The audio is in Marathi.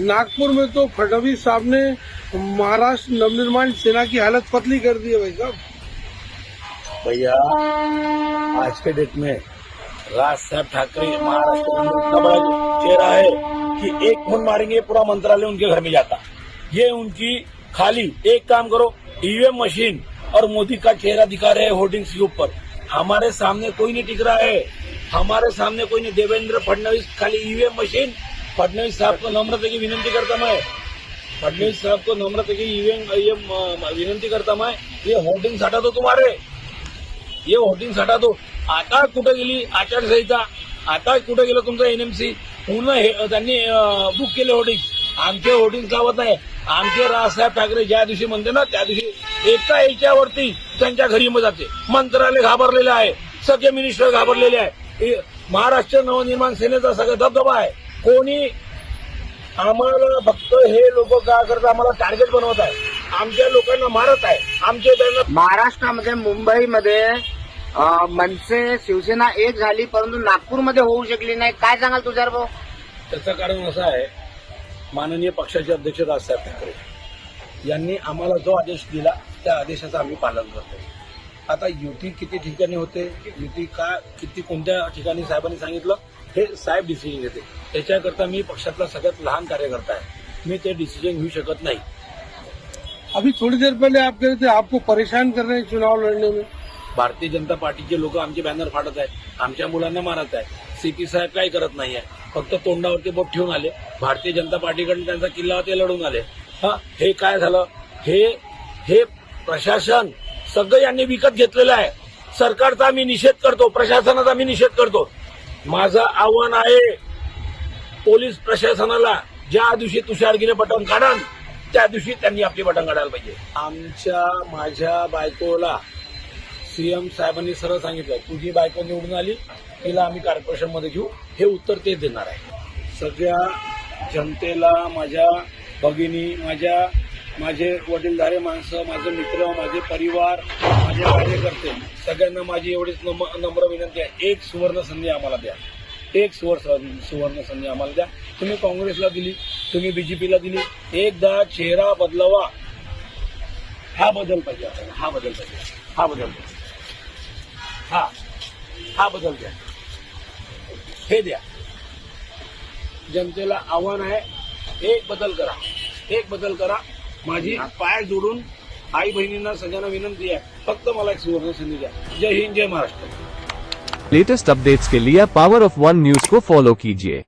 नागपुर में तो फडणवीस साहब ने महाराष्ट्र नवनिर्माण सेना की हालत पतली कर दी है भाई साहब। भैया, आज के डेट में राज साहब ठाकरे महाराष्ट्र चेहरा है कि एक फ़ोन मारेंगे, पूरा मंत्रालय उनके घर में जाता। ये उनकी खाली एक काम करो, ईवीएम मशीन और मोदी का चेहरा दिखा रहे हैं होर्डिंग्स के ऊपर। हमारे सामने कोई नहीं टिक रहा है। हमारे सामने कोई नहीं। देवेंद्र फडणवीस खाली ईवीएम मशीन फडणवीस साहब को नम्रता की विनंती करता मैं फडणवीस साहब को नम्रता की विनंती करता मैं ये होर्डिंग साठा दो तुम्हारे. हे होर्डिंग साठा दो आता कुठं गेली? आचारसंहिता. आता कुठं गेलं तुमचं एनएमसी पूर्ण हे त्यांनी बुक केले होर्डिंग. आमचे होर्डिंग लावत नाही. आमचे राजसाहेब ठाकरे ज्या दिवशी म्हणते ना त्या दिवशी एका याच्यावरती त्यांच्या घरी मग जाते. मंत्रालय घाबरलेलं आहे. सगळे मिनिस्टर घाबरलेले आहे. हे महाराष्ट्र नवनिर्माण सेनेचा सगळा दबदबा आहे. कोणी आम्हाला फक्त हे लोक काय करतात आम्हाला टार्गेट बनवत आहे आमच्या लोकांना मारत आहे आमचे त्यांना महाराष्ट्रामध्ये मुंबईमध्ये मनसे शिवसेना एक झाली परंतु नागपूरमध्ये होऊ शकली नाही. काय सांगाल तुझ्या भाऊ? त्याचं कारण असं आहे माननीय पक्षाचे अध्यक्ष राजसाहेब ठाकरे यांनी आम्हाला जो आदेश दिला त्या आदेशाचं आम्ही पालन करतो आता युती किती ठिकाणी होते? युती का किती कोणत्या ठिकाणी साहेबांनी सांगितलं? हे साहेब डिसिजन घेते. त्याच्याकरता मी पक्षातला सगळ्यात लहान कार्यकर्ता आहे. मी ते डिसिजन घेऊ शकत नाही. अभी थोड़ी देर पहले आप कह रहे थे आपको परेशान कर रहे हैं चुनाव लड़ने में। भारतीय जनता पार्टीचे लोक आमचे बॅनर फाडत आहेत. आमच्या मुलांना मारत आहे सीपी साहेब काही करत नाहीये फक्त तोंडावरती बोट ठेवून आले. भारतीय जनता पार्टीकडून त्यांचा किल्ला ते लढून आले. हा हे काय झालं? हे हे प्रशासन सगळं यांनी विकत घेतलेलं आहे. सरकारचा मी निषेध करतो प्रशासनाचा मी निषेध करतो. माझं आव्हान आहे पोलीस प्रशासनाला ज्या दिवशी तुषारगिरे बटन काढाल त्या दिवशी त्यांनी आपली बटन काढायला पाहिजे. आमच्या माझ्या बायकोला सीएम साहेबांनी सरळ सांगितलं तुझी बायको निवडून आली तिला आम्ही कॉर्पोरेशनमध्ये घेऊ हे उत्तर तेच देणार आहे. सगळ्या जनतेला माझ्या भगिनी माझ्या माझे वडीलधारे माणसं माझे मित्र माझे परिवार माझे कार्यकर्ते सगळ्यांना माझी एवढीच नम- नम्र विनंती आहे. एक सुवर्ण संधी आम्हाला द्या. एक सुवर्ण सुवर्ण संधी आम्हाला द्या. तुम्ही काँग्रेसला दिली तुम्ही बीजेपीला दिली एकदा चेहरा बदलावा. हा बदल पाहिजे आपल्याला. हा बदल पाहिजे. हा बदल पाहिजे. हा. हा बदल द्या. हे द्या. जनतेला आव्हान आहे एक बदल करा. एक बदल करा. माझी पाय जोडून आई बहिणींना सगळ्यांना विनंती आहे, फक्त मला एक सुवर्ण संधी द्या. जय हिंद, जय महाराष्ट्र. लेटेस्ट अपडेट्स के लिए पावर ऑफ़ वन न्यूज़ को फॉलो कीजिए।